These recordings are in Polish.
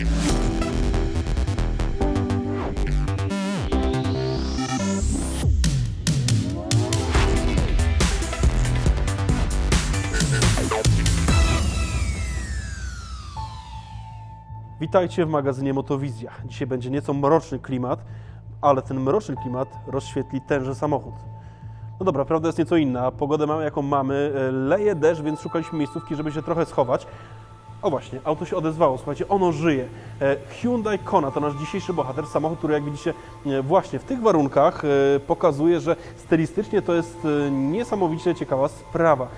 Witajcie w magazynie Motowizja. Dzisiaj będzie nieco mroczny klimat, ale ten mroczny klimat rozświetli tenże samochód. No dobra, prawda jest nieco inna. Pogodę mamy jaką mamy. E, Leje deszcz, więc szukaliśmy miejscówki, żeby się trochę schować. O właśnie, auto się odezwało, słuchajcie, ono żyje. E, Hyundai Kona to nasz dzisiejszy bohater, samochód, który jak widzicie e, właśnie w tych warunkach e, pokazuje, że stylistycznie to jest niesamowicie ciekawa sprawa.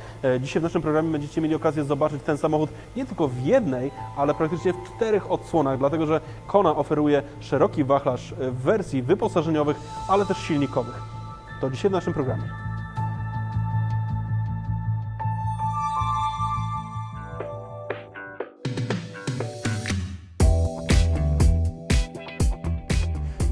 Dzisiaj w naszym programie będziecie mieli okazję zobaczyć ten samochód nie tylko w jednej, ale praktycznie w czterech odsłonach, dlatego że Kona oferuje szeroki wachlarz wersji wyposażeniowych, ale też silnikowych. To dzisiaj w naszym programie.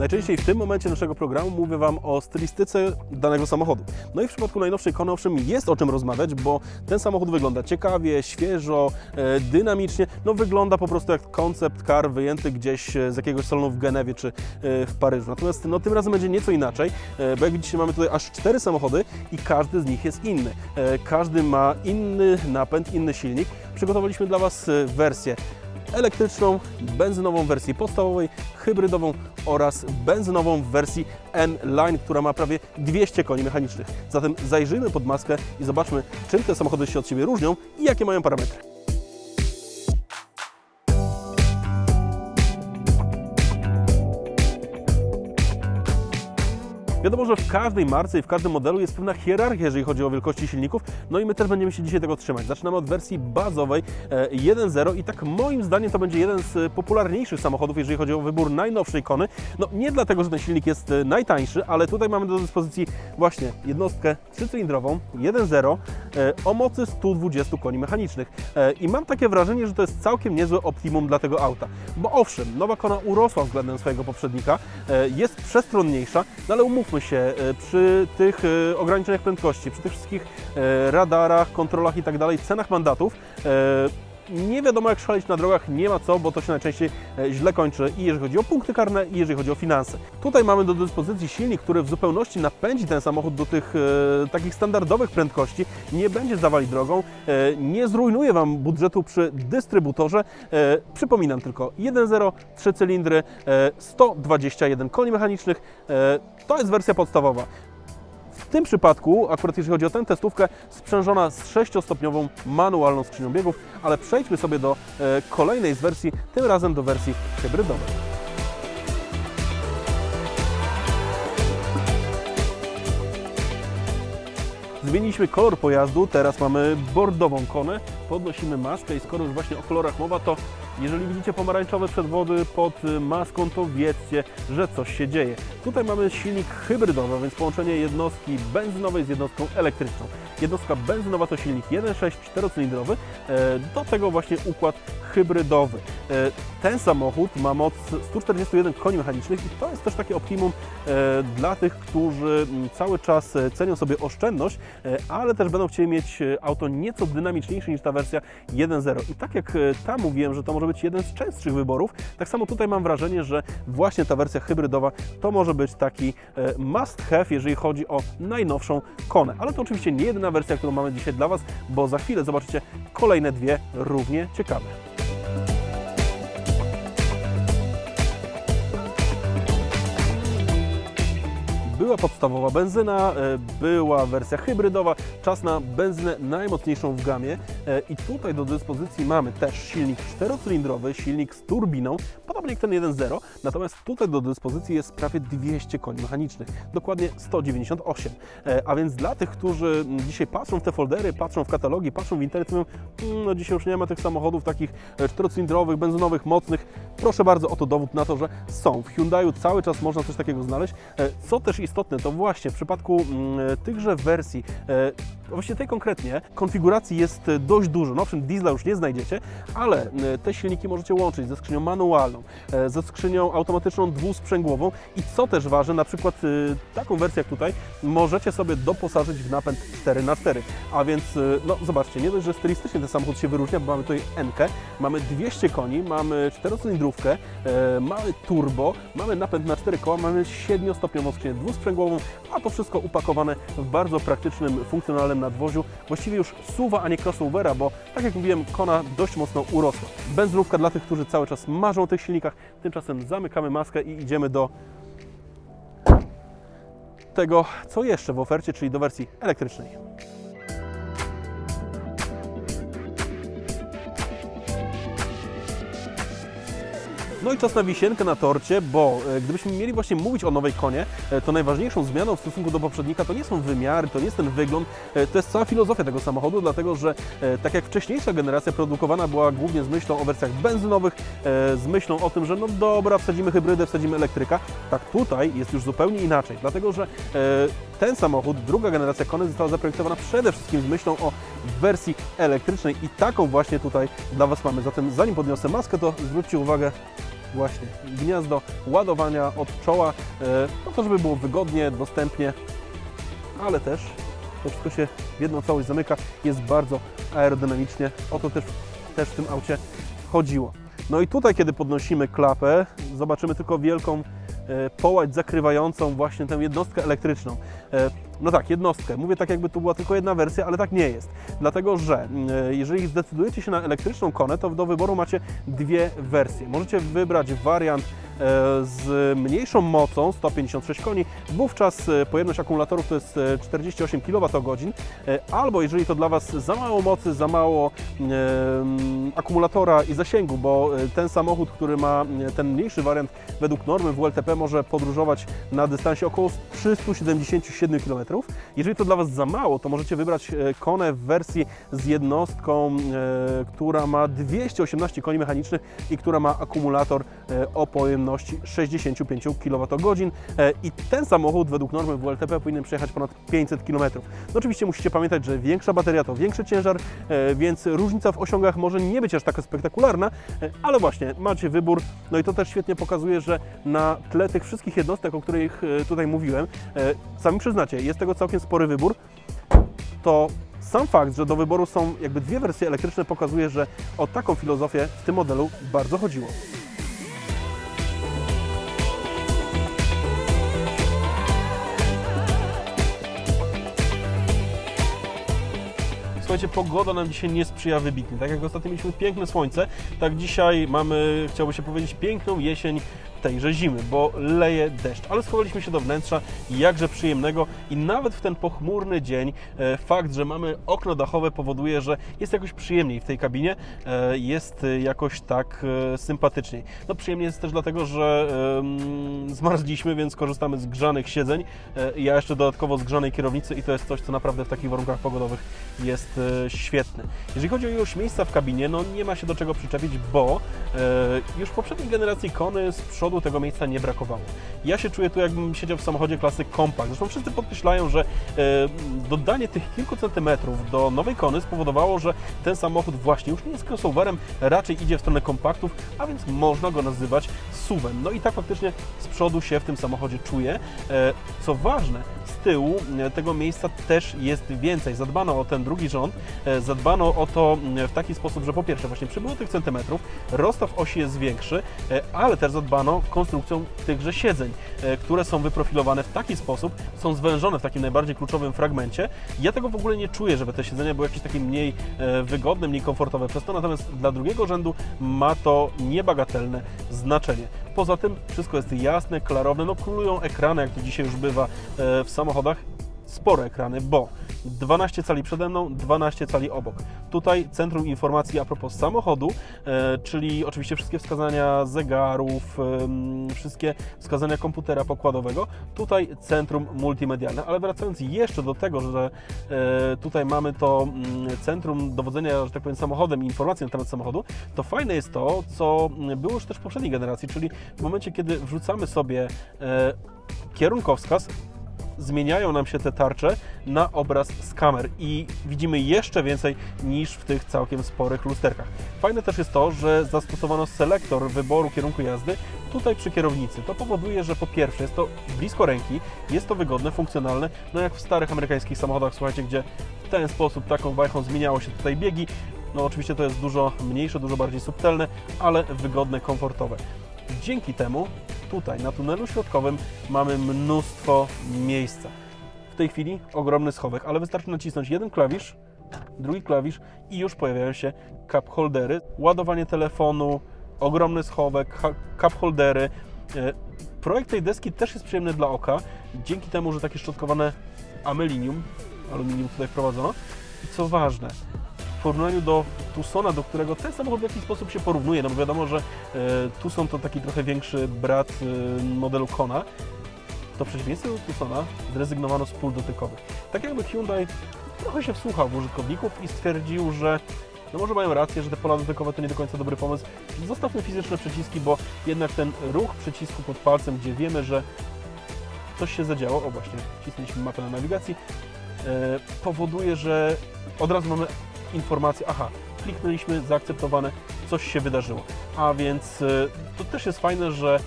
Najczęściej w tym momencie naszego programu mówię Wam o stylistyce danego samochodu. No i w przypadku najnowszej Kony owszem jest o czym rozmawiać, bo ten samochód wygląda ciekawie, świeżo, e, dynamicznie. No wygląda po prostu jak koncept car wyjęty gdzieś e, z jakiegoś salonu w Genewie czy e, w Paryżu. Natomiast no, tym razem będzie nieco inaczej, bo jak widzicie mamy tutaj aż cztery samochody i każdy z nich jest inny. Każdy ma inny napęd, inny silnik. Przygotowaliśmy dla Was wersję elektryczną, benzynową w wersji podstawowej, hybrydową oraz benzynową w wersji N-Line, która ma prawie 200 koni mechanicznych. Zatem zajrzyjmy pod maskę i zobaczmy, czym te samochody się od siebie różnią i jakie mają parametry. Wiadomo, że w każdej marce i w każdym modelu jest pewna hierarchia, jeżeli chodzi o wielkości silników, no i my też będziemy się dzisiaj tego trzymać. Zaczynamy od wersji bazowej e, 1.0 i tak moim zdaniem to będzie jeden z e, popularniejszych samochodów, jeżeli chodzi o wybór najnowszej kony. No nie dlatego, że ten silnik jest e, najtańszy, ale tutaj mamy do dyspozycji właśnie jednostkę trzycylindrową 1.0 e, o mocy 120 koni mechanicznych. E, I mam takie wrażenie, że to jest całkiem niezłe optimum dla tego auta. Bo owszem, nowa kona urosła względem swojego poprzednika, e, jest przestronniejsza, no ale umówmy się, e, przy tych e, ograniczeniach prędkości, przy tych wszystkich e, radarach, kontrolach i tak dalej, cenach mandatów, nie wiadomo jak szaleć na drogach, nie ma co, bo to się najczęściej e, źle kończy i jeżeli chodzi o punkty karne i jeżeli chodzi o finanse. Tutaj mamy do dyspozycji silnik, który w zupełności napędzi ten samochód do tych e, takich standardowych prędkości, nie będzie zawali drogą, e, nie zrujnuje Wam budżetu przy dystrybutorze. E, przypominam tylko 1.0, 3 cylindry, e, 121 koni mechanicznych, e, to jest wersja podstawowa. Tym przypadku, akurat jeżeli chodzi o tę testówkę, sprzężona z 6-stopniową manualną skrzynią biegów, ale przejdźmy sobie do e, kolejnej z wersji, tym razem do wersji hybrydowej. Zmieniliśmy kolor pojazdu, teraz mamy bordową konę, podnosimy maskę i skoro już właśnie o kolorach mowa, to jeżeli widzicie pomarańczowe przedwody pod maską, to wiedzcie, że coś się dzieje. Tutaj mamy silnik hybrydowy, więc połączenie jednostki benzynowej z jednostką elektryczną. Jednostka benzynowa to silnik 1.6 czterocylindrowy, e, do tego właśnie układ hybrydowy. E, Ten samochód ma moc 141 koni mechanicznych i to jest też takie optimum e, dla tych, którzy mm, cały czas cenią sobie oszczędność, ale też będą chcieli mieć auto nieco dynamiczniejsze niż ta wersja 1.0. I tak jak e, tam mówiłem, że to może być jeden z częstszych wyborów, tak samo tutaj mam wrażenie, że właśnie ta wersja hybrydowa to może być taki e, must have, jeżeli chodzi o najnowszą konę. Ale to oczywiście nie jedyna wersja, którą mamy dzisiaj dla Was, bo za chwilę zobaczycie kolejne dwie równie ciekawe. Była podstawowa benzyna, e, była wersja hybrydowa, czas na benzynę najmocniejszą w gamie. E, i tutaj do dyspozycji mamy też silnik czterocylindrowy, silnik z turbiną, podobnie jak ten 1.0, natomiast tutaj do dyspozycji jest prawie 200 koni mechanicznych, dokładnie 198. E, A więc dla tych, którzy dzisiaj patrzą w te foldery, patrzą w katalogi, patrzą w internet, mówią, "Mm, no dzisiaj już nie ma tych samochodów takich czterocylindrowych, benzynowych, mocnych, proszę bardzo, oto dowód na to, że są. W Hyundaiu cały czas można coś takiego znaleźć. E, Co też istotne, to właśnie w przypadku mm, tychże wersji, e, właśnie tej konkretnie, konfiguracji jest e, dość dużo. No, owszem, diesla już nie znajdziecie, ale e, te silniki możecie łączyć ze skrzynią manualną, e, ze skrzynią automatyczną dwusprzęgłową i co też ważne, na przykład e, taką wersję jak tutaj możecie sobie doposażyć w napęd 4x4, a więc e, no zobaczcie, nie dość, że stylistycznie ten samochód się wyróżnia, bo mamy tutaj N, mamy 200 koni, mamy 4-cylindrówkę, e, mamy turbo, mamy napęd na 4 koła, mamy 7-stopniową skrzynię dwusprzęgłową, a to wszystko upakowane w bardzo praktycznym, funkcjonalnym nadwoziu. Właściwie już suwa, a nie crossovera, bo tak jak mówiłem, kona dość mocno urosła. Benzynówka dla tych, którzy cały czas marzą o tych silnikach. Tymczasem zamykamy maskę i idziemy do tego, co jeszcze w ofercie, czyli do wersji elektrycznej. No i czas na wisienkę na torcie, bo e, gdybyśmy mieli właśnie mówić o nowej konie, e, to najważniejszą zmianą w stosunku do poprzednika to nie są wymiary, to nie jest ten wygląd, e, to jest cała filozofia tego samochodu, dlatego że tak jak wcześniejsza generacja produkowana była głównie z myślą o wersjach benzynowych, z myślą o tym, że no dobra, wsadzimy hybrydę, wsadzimy elektryka, tak tutaj jest już zupełnie inaczej, dlatego że ten samochód, druga generacja Kony została zaprojektowana przede wszystkim z myślą o wersji elektrycznej i taką właśnie tutaj dla Was mamy. Zatem zanim podniosę maskę, to zwróćcie uwagę właśnie gniazdo ładowania od czoła, e, po to, żeby było wygodnie, dostępnie, ale też to wszystko się w jedną całość zamyka, jest bardzo aerodynamicznie, o to też, też w tym aucie chodziło. No i tutaj, kiedy podnosimy klapę, zobaczymy tylko wielką e, połać zakrywającą właśnie tę jednostkę elektryczną. No tak, jednostkę. Mówię tak, jakby to była tylko jedna wersja, ale tak nie jest. Dlatego, że e, jeżeli zdecydujecie się na elektryczną konę, to do wyboru macie dwie wersje. Możecie wybrać wariant e, z mniejszą mocą, 156 koni, wówczas e, pojemność akumulatorów to jest e, 48 kWh, albo jeżeli to dla Was za mało mocy, za mało mm, akumulatora i zasięgu, bo ten samochód, który ma ten mniejszy wariant według normy WLTP może podróżować na dystansie około 377 km. Jeżeli to dla Was za mało, to możecie wybrać e, konę w wersji z jednostką, e, która ma 218 koni mechanicznych i która ma akumulator e, o pojemności 65 kWh. I ten samochód według normy WLTP powinien przejechać ponad 500 km. No oczywiście musicie pamiętać, że większa bateria to większy ciężar, więc różnica w osiągach może nie być aż taka spektakularna, ale właśnie macie wybór. No i to też świetnie pokazuje, że na tle tych wszystkich jednostek, o których tutaj mówiłem, sami przyznacie, jest tego całkiem spory wybór, to sam fakt, że do wyboru są jakby dwie wersje elektryczne pokazuje, że o taką filozofię w tym modelu bardzo chodziło. Słuchajcie, pogoda nam dzisiaj nie sprzyja wybitnie. Tak jak ostatnio mieliśmy piękne słońce, tak dzisiaj mamy, chciałoby się powiedzieć, piękną jesień tejże zimy, bo leje deszcz. Ale schowaliśmy się do wnętrza, jakże przyjemnego i nawet w ten pochmurny dzień e, fakt, że mamy okno dachowe powoduje, że jest jakoś przyjemniej w tej kabinie, e, jest jakoś tak e, sympatyczniej. No przyjemnie jest też dlatego, że zmarzliśmy, więc korzystamy z grzanych siedzeń. Ja jeszcze dodatkowo z grzanej kierownicy i to jest coś, co naprawdę w takich warunkach pogodowych jest świetne. Jeżeli chodzi o ilość miejsca w kabinie, no nie ma się do czego przyczepić, bo już w poprzedniej generacji Kony z przodu tego miejsca nie brakowało. Ja się czuję tu, jakbym siedział w samochodzie klasy Compact. Zresztą wszyscy podkreślają, że e, dodanie tych kilku centymetrów do nowej Kony spowodowało, że ten samochód właśnie już nie jest crossoverem, raczej idzie w stronę kompaktów, a więc można go nazywać SUV-em. No i tak faktycznie z przodu się w tym samochodzie czuję. E, Co ważne, z tyłu e, tego miejsca też jest więcej. Zadbano o ten drugi rząd, e, zadbano o to w taki sposób, że po pierwsze właśnie przybyło tych centymetrów, rozstaw osi jest większy, ale też zadbano konstrukcją tychże siedzeń, które są wyprofilowane w taki sposób, są zwężone w takim najbardziej kluczowym fragmencie. Ja tego w ogóle nie czuję, żeby te siedzenia były jakieś takie mniej wygodne, mniej komfortowe przez to, natomiast dla drugiego rzędu ma to niebagatelne znaczenie. Poza tym wszystko jest jasne, klarowne, no królują ekrany, jak to dzisiaj już bywa e, w samochodach, spore ekrany, bo 12 cali przede mną, 12 cali obok. Tutaj centrum informacji a propos samochodu, e, czyli oczywiście wszystkie wskazania zegarów, wszystkie wskazania komputera pokładowego. Tutaj centrum multimedialne, ale wracając jeszcze do tego, że e, tutaj mamy to mm, centrum dowodzenia, że tak powiem, samochodem i informacji na temat samochodu, to fajne jest to, co było już też w poprzedniej generacji, czyli w momencie, kiedy wrzucamy sobie e, kierunkowskaz, zmieniają nam się te tarcze na obraz z kamer i widzimy jeszcze więcej niż w tych całkiem sporych lusterkach. Fajne też jest to, że zastosowano selektor wyboru kierunku jazdy tutaj przy kierownicy. To powoduje, że po pierwsze jest to blisko ręki, jest to wygodne, funkcjonalne, no jak w starych amerykańskich samochodach, słuchajcie, gdzie w ten sposób, taką wajchą zmieniało się tutaj biegi, no oczywiście to jest dużo mniejsze, dużo bardziej subtelne, ale wygodne, komfortowe. Dzięki temu tutaj na tunelu środkowym mamy mnóstwo miejsca. W tej chwili ogromny schowek, ale wystarczy nacisnąć jeden klawisz, drugi klawisz i już pojawiają się cup holdery, ładowanie telefonu, ogromny schowek, cup holdery. E, Projekt tej deski też jest przyjemny dla oka, dzięki temu, że takie szczotkowane amelinium, aluminium tutaj wprowadzono. I co ważne, w porównaniu do Tucsona, do którego ten samochód w jakiś sposób się porównuje, no bo wiadomo, że e, Tucson to taki trochę większy brat e, modelu Kona, to w przeciwieństwie do Tucsona zrezygnowano z pól dotykowych. Tak jakby Hyundai trochę się wsłuchał w użytkowników i stwierdził, że no może mają rację, że te pola dotykowe to nie do końca dobry pomysł. Zostawmy fizyczne przyciski, bo jednak ten ruch przycisku pod palcem, gdzie wiemy, że coś się zadziało, o właśnie, wcisnęliśmy mapę na nawigacji, e, powoduje, że od razu mamy informację, aha, kliknęliśmy, zaakceptowane, coś się wydarzyło. A więc e, to też jest fajne, że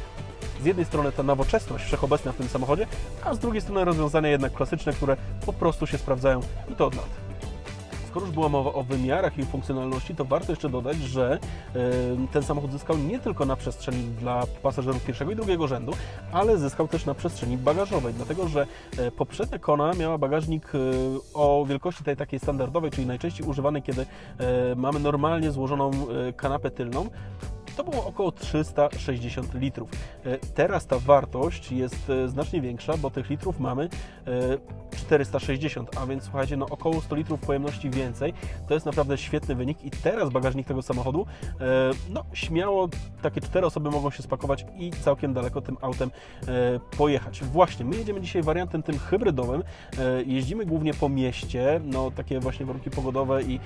z jednej strony ta nowoczesność wszechobecna w tym samochodzie, a z drugiej strony rozwiązania jednak klasyczne, które po prostu się sprawdzają i to od lat. Skoro już była mowa o wymiarach i funkcjonalności, to warto jeszcze dodać, że e, ten samochód zyskał nie tylko na przestrzeni dla pasażerów pierwszego i drugiego rzędu, ale zyskał też na przestrzeni bagażowej, dlatego że e, poprzednia Kona miała bagażnik e, o wielkości tej takiej standardowej, czyli najczęściej używanej, kiedy mamy normalnie złożoną kanapę tylną. To było około 360 litrów. E, Teraz ta wartość jest e, znacznie większa, bo tych litrów mamy e, 460, a więc słuchajcie, no około 100 litrów pojemności więcej. To jest naprawdę świetny wynik i teraz bagażnik tego samochodu, e, no śmiało takie cztery osoby mogą się spakować i całkiem daleko tym autem e, pojechać. Właśnie, my jedziemy dzisiaj wariantem tym hybrydowym. E, Jeździmy głównie po mieście, no takie właśnie warunki pogodowe i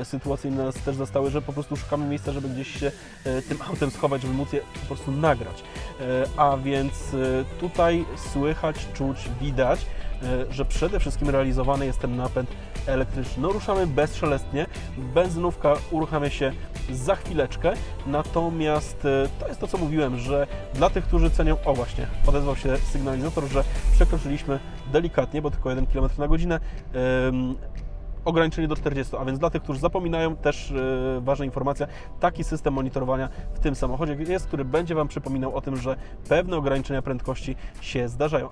e, sytuacyjne nas też zastały, że po prostu szukamy miejsca, żeby gdzieś się e, tym autem schować, żeby móc je po prostu nagrać. E, A więc e, tutaj słychać, czuć, widać, e, że przede wszystkim realizowany jest ten napęd elektryczny. No ruszamy bezszelestnie, benzynówka uruchamia się za chwileczkę, natomiast to jest to, co mówiłem, że dla tych, którzy cenią, o właśnie, odezwał się sygnalizator, że przekroczyliśmy delikatnie, bo tylko 1 km na godzinę, ograniczenie do 40, a więc dla tych, którzy zapominają, też e, ważna informacja, taki system monitorowania w tym samochodzie jest, który będzie Wam przypominał o tym, że pewne ograniczenia prędkości się zdarzają.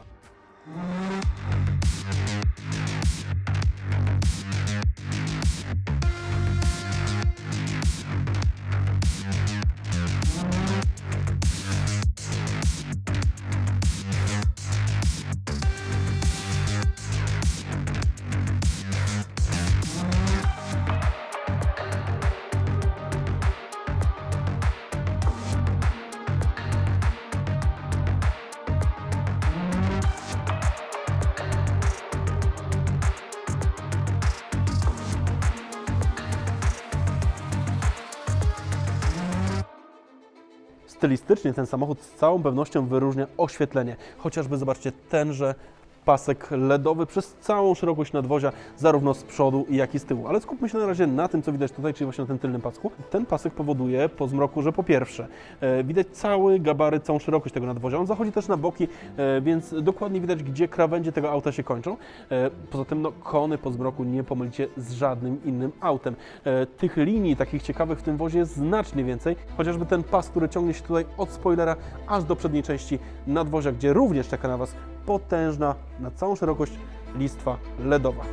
Stylistycznie ten samochód z całą pewnością wyróżnia oświetlenie. Chociażby zobaczcie tenże pasek LEDowy przez całą szerokość nadwozia, zarówno z przodu, jak i z tyłu. Ale skupmy się na razie na tym, co widać tutaj, czyli właśnie na tym tylnym pasku. Ten pasek powoduje po zmroku, że po pierwsze e, widać cały gabaryt, całą szerokość tego nadwozia. On zachodzi też na boki, e, więc dokładnie widać, gdzie krawędzie tego auta się kończą. E, poza tym, no, kony po zmroku nie pomylicie z żadnym innym autem. E, tych linii takich ciekawych w tym wozie jest znacznie więcej, chociażby ten pas, który ciągnie się tutaj od spoilera aż do przedniej części nadwozia, gdzie również czeka na Was potężna na całą szerokość listwa LEDowa.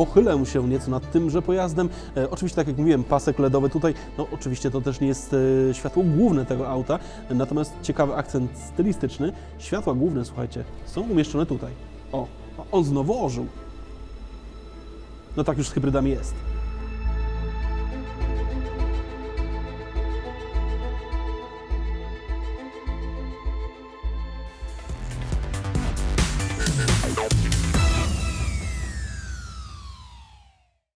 Pochylę się nieco nad tymże pojazdem. E, oczywiście, tak jak mówiłem, pasek LEDowy tutaj, no oczywiście to też nie jest e, światło główne tego auta, natomiast ciekawy akcent stylistyczny. Światła główne, słuchajcie, są umieszczone tutaj. O, on znowu ożył. No tak już z hybrydami jest.